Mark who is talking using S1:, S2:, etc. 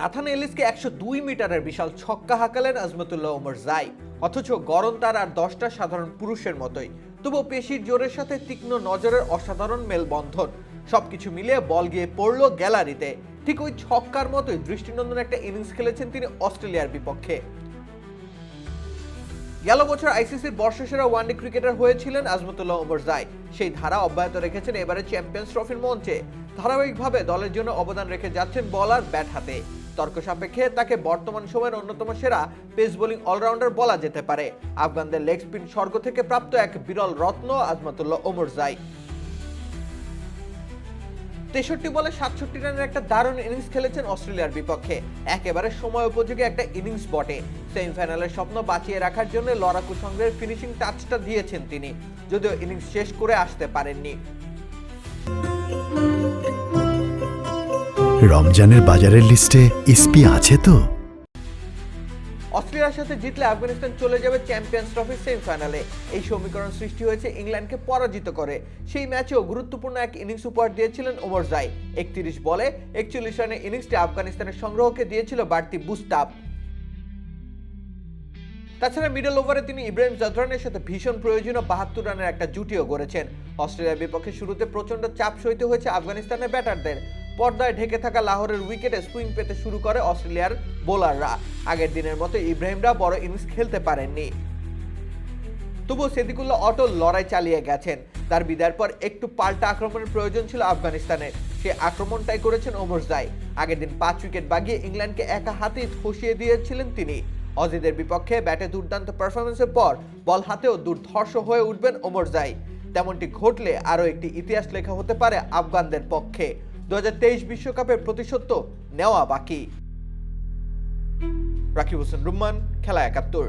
S1: Nathan এলিসকে একশো দুই মিটারের বিশাল ছক্কা হাঁকালেন আজমতুল্লাহ ওমর জাই অথচ গরম তার আর দশটা সাধারণ পুরুষের মতোই। তবুও পেশির জোরের সাথে তীক্ষ্ণ নজরের অসাধারণ মেলবন্ধন। সবকিছু মিলিয়ে বল গিয়ে পড়ল গ্যালারিতে। ঠিক ওই ছক্কার মতোই দৃষ্টিনন্দন একটা ইনিংস খেলেছেন তিনি অস্ট্রেলিয়ার বিপক্ষে। গেল বছর আইসিসির বর্ষসেরা ওয়ানডে ক্রিকেটার হয়েছিলেন আজমতুল্লাহ ওমর জাই সেই ধারা অব্যাহত রেখেছেন এবারে চ্যাম্পিয়ন্স ট্রফির মঞ্চে। ধারাবাহিকভাবে দলের জন্য অবদান রেখে যাচ্ছেন বলার ব্যাট হাতে। তর্ক সাপেক্ষে তাকে বর্তমান সময়ের অন্যতম সেরা পেস বোলিং অলরাউন্ডার বলা যেতে পারে। আফগানদের লেগ স্পিন স্বর্গ থেকে প্রাপ্ত এক বিরল রত্ন আজমতুল্লাহ ওমর জাই। তেষট্টি বলে সাতষট্টি রানের একটা দারুণ ইনিংস খেলেছেন অস্ট্রেলিয়ার বিপক্ষে। একেবারে সময় উপযোগী একটা ইনিংস বটে। সেমিফাইনালের স্বপ্ন বাঁচিয়ে রাখার জন্য লড়াকু সংগ্রহের ফিনিশিং টাচটা দিয়েছেন তিনি, যদিও ইনিংস শেষ করে আসতে পারেননি।
S2: রমজানের বাজারের লিস্টে ইসপি আছে তো?
S1: অস্ট্রেলিয়ার সাথে জিতলে আফগানিস্তান চলে যাবে চ্যাম্পিয়ন্স ট্রফির সেমিফাইনালে। এই সমীকরণ সৃষ্টি হয়েছে ইংল্যান্ডকে পরাজিত করে। সেই ম্যাচেও গুরুত্বপূর্ণ এক ইনিংস উপহার দিয়েছিলেন ওমর জাই। একত্রিশ বলে একচল্লিশ রানের ইনিংসটি আফগানিস্তানের সংগ্রহকে দিয়েছিল বাড়তি বুস্ট তাছাড়া মিডল ওভারে তিনি ইব্রাহিম জাদরানের সাথে ভীষণ প্রয়োজনীয় বাহাত্তর রানের একটা জুটিও গড়েছেন। অস্ট্রেলিয়ার বিপক্ষে শুরুতে প্রচণ্ড চাপ সইতে হয়েছে আফগানিস্তানের ব্যাটারদের। পর্দায় ঢেকে থাকা লাহোরের উইকেটে সুইং পেতে শুরু করে অস্ট্রেলিয়ার বোলাররা। আগের দিনের মতো ইব্রাহিমরা বড় ইনিংস খেলতে পারেননি। তবুও সেদিকুল্লাহ অটল লড়াই চালিয়ে গেছেন। তার বিদায়ের পর একটু পাল্টা আক্রমণের প্রয়োজন ছিল আফগানিস্তানের সে আক্রমণটাই করেছেন ওমর জাই। আগের দিন পাঁচ উইকেট বাগিয়ে ইংল্যান্ডকে একা হাতেই ধসিয়ে দিয়েছিলেন তিনি। অজিদের বিপক্ষে ব্যাটে দুর্দান্ত পারফরমেন্সের পর বল হাতেও দুর্ধর্ষ হয়ে উঠবেন ওমর জাই। তেমনটি ঘটলে আরও একটি ইতিহাস লেখা হতে পারে আফগানদের পক্ষে। দু বিশ্বকাপের প্রতিশোধ নেওয়া বাকি। রাকিব হোসেন রুম্মান খেলা একাত্তর।